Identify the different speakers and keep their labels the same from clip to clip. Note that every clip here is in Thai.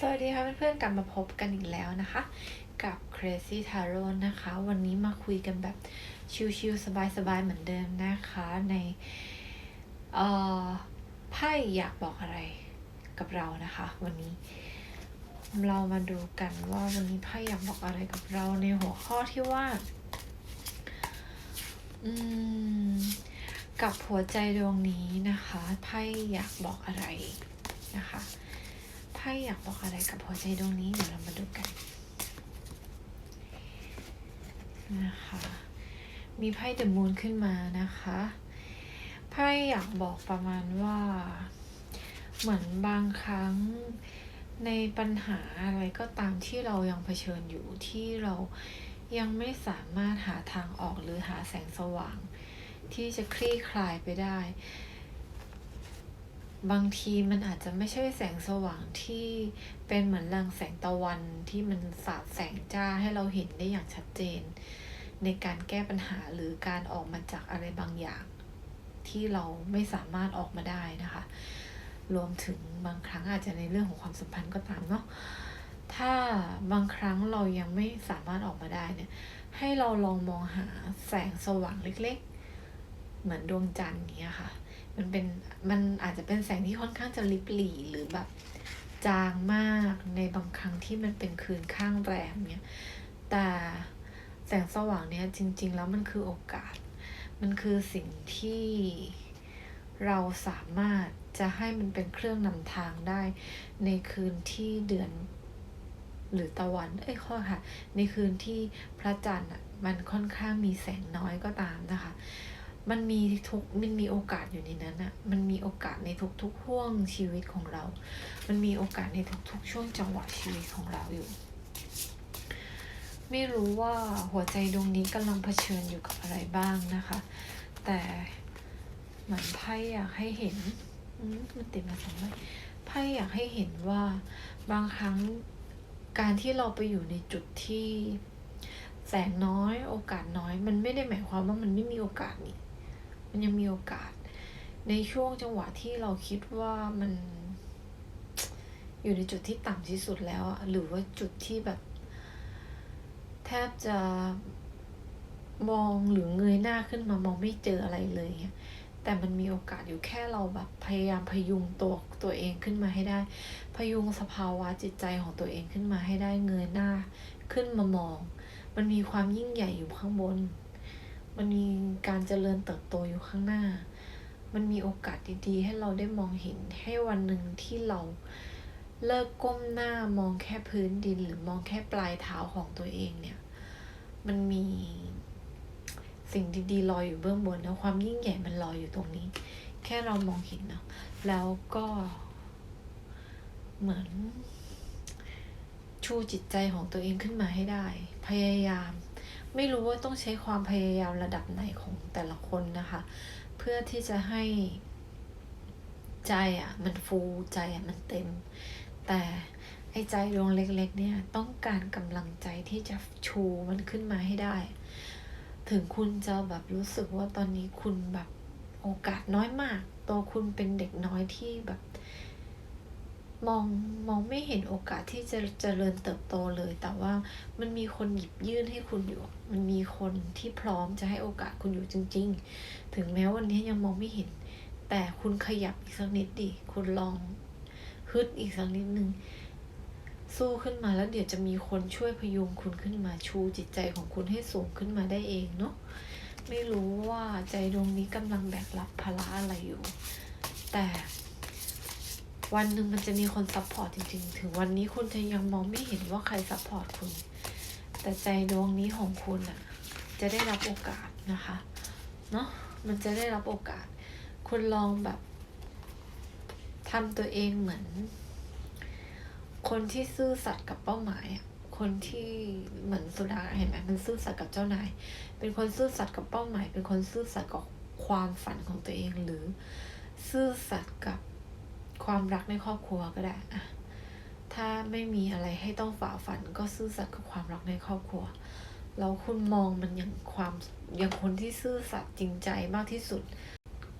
Speaker 1: สวัสดีค่ะเพื่อนๆกลับมาพบกันอีกแล้วนะคะ กับ Crazy Tarot นะคะ วันนี้มาคุยกันแบบชิลๆสบายๆเหมือนเดิมนะคะในเอ่อไพ่อยากบอกอะไรกับเรานะคะ วันนี้ เรามาดูกันว่าวันนี้ไพ่อยากบอกอะไรกับเราในหัวข้อที่ว่าอืมกับหัวใจดวงนี้นะคะไพ่อยากบอกอะไรนะคะ พ่อยากบอกอะไรกับหัวใจดวงนี้เดี๋ยวเรามาดูกันนะคะ มีไพ่เดอะมูนขึ้นมานะคะไพ่อยากบอกประมาณว่า เหมือนบางครั้งในปัญหาอะไรก็ตามที่เรายังเผชิญอยู่ที่เรายังไม่สามารถหาทางออกหรือหาแสงสว่าง ที่จะคลี่คลายไปได้ บางทีมันอาจจะไม่ใช่แสงสว่างที่เป็นเหมือนรังแสงตะวันที่มันสาดแสงจ้าให้เราเห็นได้อย่างชัดเจน ในการแก้ปัญหาหรือการออกมาจากอะไรบางอย่าง ที่เราไม่สามารถออกมาได้นะคะ รวมถึงบางครั้งอาจจะในเรื่องของความสัมพันธ์ก็ตามเนาะถ้าบางครั้งเรายังไม่สามารถออกมาได้เนี่ย ให้เราลองมองหาแสงสว่างเล็ก ๆ เหมือนดวงจันทร์อย่างเงี้ยค่ะ มันเป็นมันอาจจะเป็นแสงที่ค่อนข้างจะลิบหลี่หรือแบบจางมากในบางครั้งที่มันเป็นคืนข้างแรมเนี่ยแต่แสงสว่างเนี่ยจริง ๆ แล้วมันคือโอกาส มันคือสิ่งที่เราสามารถจะให้มันเป็นเครื่องนำทางได้ ในคืนที่เดือนหรือตะวัน เอ้ยข้อค่ะ ในคืนที่พระจันทร์อะมันค่อนข้างมีแสงน้อยก็ตามนะคะ มันมีทุกมันมีโอกาสอยู่ในนั้นอะมันมีโอกาสในทุกๆห่วงชีวิตของเรา มันมีโอกาสในทุกๆ ช่วงจังหวะชีวิตของเราอยู่ ไม่รู้ว่าหัวใจดวงนี้กำลังเผชิญอยู่กับอะไรบ้างนะคะ แต่เหมือนไพ่อยากให้เห็นมันติดมาสองใบไพ่อยากให้เห็นว่าบางครั้งการที่เราไปอยู่ในจุดที่แสงน้อยโอกาสน้อย มันไม่ได้หมายความว่ามันไม่มีโอกาสนี่ มันยังมีโอกาส ในช่วงจังหวะที่เราคิดว่ามัน อยู่ในจุดที่ต่ำที่สุดแล้วอะหรือว่าจุดที่แบบ แทบจะมองหรือเงยหน้าขึ้นมามองไม่เจออะไรเลยแต่มันมีโอกาสอยู่แค่เราแบบพยายามพยุงตัวตัวเองขึ้นมาให้ได้ พยุงสภาวะจิตใจของตัวเองขึ้นมาให้ได้เงยหน้า ขึ้นมามอง มันมีความยิ่งใหญ่อยู่ข้างบน มันมีการเจริญเติบโตอยู่ข้างหน้า มันมีโอกาสดีๆ ให้เราได้มองเห็นให้วันหนึ่งที่เราเลิกก้มหน้ามองแค่พื้นดินหรือมองแค่ปลายเท้าของตัวเองเนี่ย มันมีสิ่งดีๆรอยอยู่เบื้องบนนะความยิ่งใหญ่มันรอยอยู่ตรงนี้ แค่เรามองเห็นเนาะแล้วก็เหมือนชูจิตใจของตัวเองขึ้นมาให้ได้ พยายาม ไม่รู้ว่าต้องใช้ความพยายามระดับไหนของแต่ละคนนะคะ เพื่อที่จะให้ใจอะ มันฟูใจอะมันเต็ม แต่ไอ้ใจดวงเล็ก ๆ เนี่ย ต้องการกำลังใจที่จะชูมันขึ้นมาให้ได้ ถึงคุณจะแบบรู้สึกว่าตอนนี้คุณแบบโอกาสน้อยมาก ตัวคุณเป็นเด็กน้อยที่แบบ มองมองไม่เห็นโอกาสที่จะเจริญเติบโตเลย แต่ว่ามันมีคนหยิบยื่นให้คุณอยู่ มันมีคนที่พร้อมจะให้โอกาสคุณอยู่จริง ๆ ถึงแม้วันนี้ยังมองไม่เห็น แต่คุณขยับอีกสักนิดดิ คุณลองฮึดอีกสักนิดนึง สู้ขึ้นมาแล้วเดี๋ยวจะมีคนช่วยพยุงคุณขึ้นมาชูจิตใจของคุณให้สูงขึ้นมาได้เองเนาะ ไม่รู้ว่าใจดวงนี้กำลังแบกรับภาระอะไรอยู่ แต่ วันหนึ่งมันจะมีคนซัพพอร์ตจริงๆ ถึงวันนี้คุณจะยังมองไม่เห็นว่าใครซัพพอร์ตคุณ แต่ใจดวงนี้ของคุณอะจะได้รับโอกาสนะคะ เนาะมันจะได้รับโอกาส คุณลองแบบทำตัวเองเหมือน คนที่ซื่อสัตย์กับเป้าหมายอะคนที่เหมือนสุดาเห็นไหมมันซื่อสัตย์กับเจ้านาย เป็นคนซื่อสัตย์กับเป้าหมาย เป็นคนซื่อสัตย์กับความฝันของตัวเองหรือ ซื่อสัตย์กับ ความรักในครอบครัวก็ได้อะถ้าไม่มีอะไรให้ต้องฝ่าฝันก็ซื่อสัตย์กับความรักในครอบครัว แล้วคุณมองมันอย่างความอย่างคนที่ซื่อสัตย์จริงใจมากที่สุด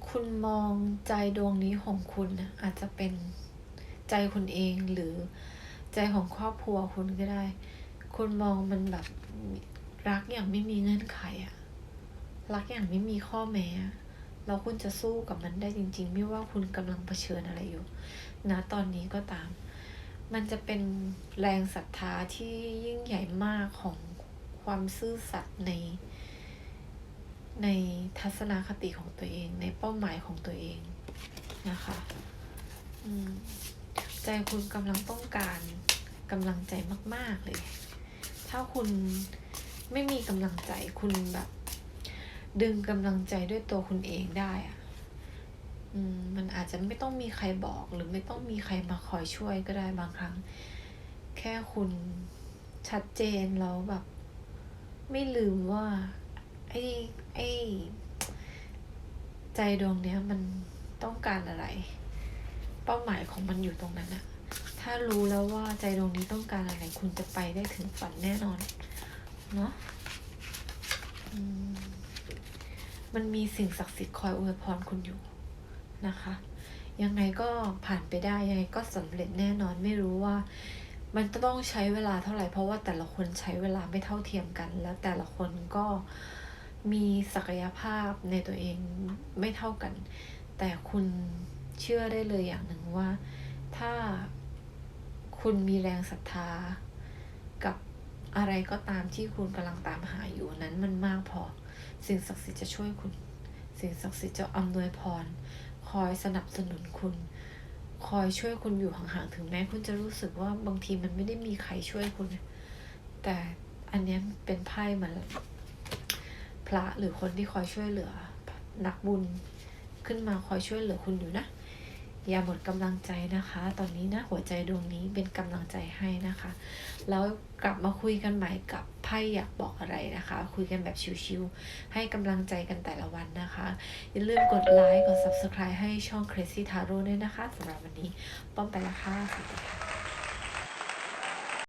Speaker 1: คุณมองใจดวงนี้ของคุณนะอาจจะเป็นใจคุณเองหรือใจของครอบครัวคุณก็ได้ คุณมองมันแบบรักอย่างไม่มีเงื่อนไขอะรักอย่างไม่มีข้อแม้อะ แล้วคุณจะสู้กับมันได้จริง ๆ ไม่ว่าคุณกำลังเผชิญอะไรอยู่นะตอนนี้ก็ตาม มันจะเป็นแรงศรัทธาที่ยิ่งใหญ่มากของความซื่อสัตย์ใน ในทัศนคติของตัวเอง ในเป้าหมายของตัวเองนะคะใจคุณกำลังต้องการกำลังใจมาก ๆ เลย ถ้าคุณไม่มีกำลังใจคุณแบบ ดึงกำลังใจด้วยตัวคุณเองได้อะอืมมันอาจจะไม่ต้องมีใครบอกหรือไม่ต้องมีใครมาคอยช่วยก็ได้บางครั้ง แค่คุณชัดเจนแล้วแบบ ไม่ลืมว่า ไอ้ไอ้ใจดวงเนี้ยมันต้องการอะไร เป้าหมายของมันอยู่ตรงนั้นอะถ้ารู้แล้วว่าใจดวงนี้ต้องการอะไร คุณจะไปได้ถึงฝันแน่นอน เนาะอืม มันมีสิ่งศักดิ์สิทธิ์คอยอวยพรคุณอยู่นะคะ ยังไงก็ผ่านไปได้ยังไงก็สำเร็จแน่นอนไม่รู้ว่า มันจะต้องใช้เวลาเท่าไหร่ เพราะว่าแต่ละคนใช้เวลาไม่เท่าเทียมกัน แล้วแต่ละคนก็มีศักยภาพในตัวเองไม่เท่ากัน แต่คุณเชื่อได้เลยอย่างหนึ่งว่า ถ้าคุณมีแรงศรัทธา กับอะไรก็ตามที่คุณกำลังตามหาอยู่นั้นมันมากพอ สิ่งศักดิ์สิทธิ์จะช่วยคุณ สิ่งศักดิ์สิทธิ์จะอำนวยพร คอยสนับสนุนคุณ คอยช่วยคุณอยู่ห่างๆ ถึงแม้คุณจะรู้สึกว่าบางทีมันไม่ได้มีใครช่วยคุณ แต่อันนี้เป็นไพ่เหมือนพระหรือคนที่คอยช่วยเหลือ นักบุญขึ้นมาคอยช่วยเหลือคุณอยู่นะ อย่าหมดกำลังใจนะคะ ตอนนี้นะหัวใจดวงนี้เป็นกำลังใจให้นะคะ แล้วกลับมาคุยกันใหม่กับไพ่อยากบอกอะไรนะคะ คุยกันแบบชิวๆให้กำลังใจกันแต่ละวันนะคะ อย่าลืมกดไลค์กด subscribe ให้ช่อง Crazy Taro ด้วยนะคะสำหรับวันนี้ ป้อมไปและค่ะสวัสดีค่ะ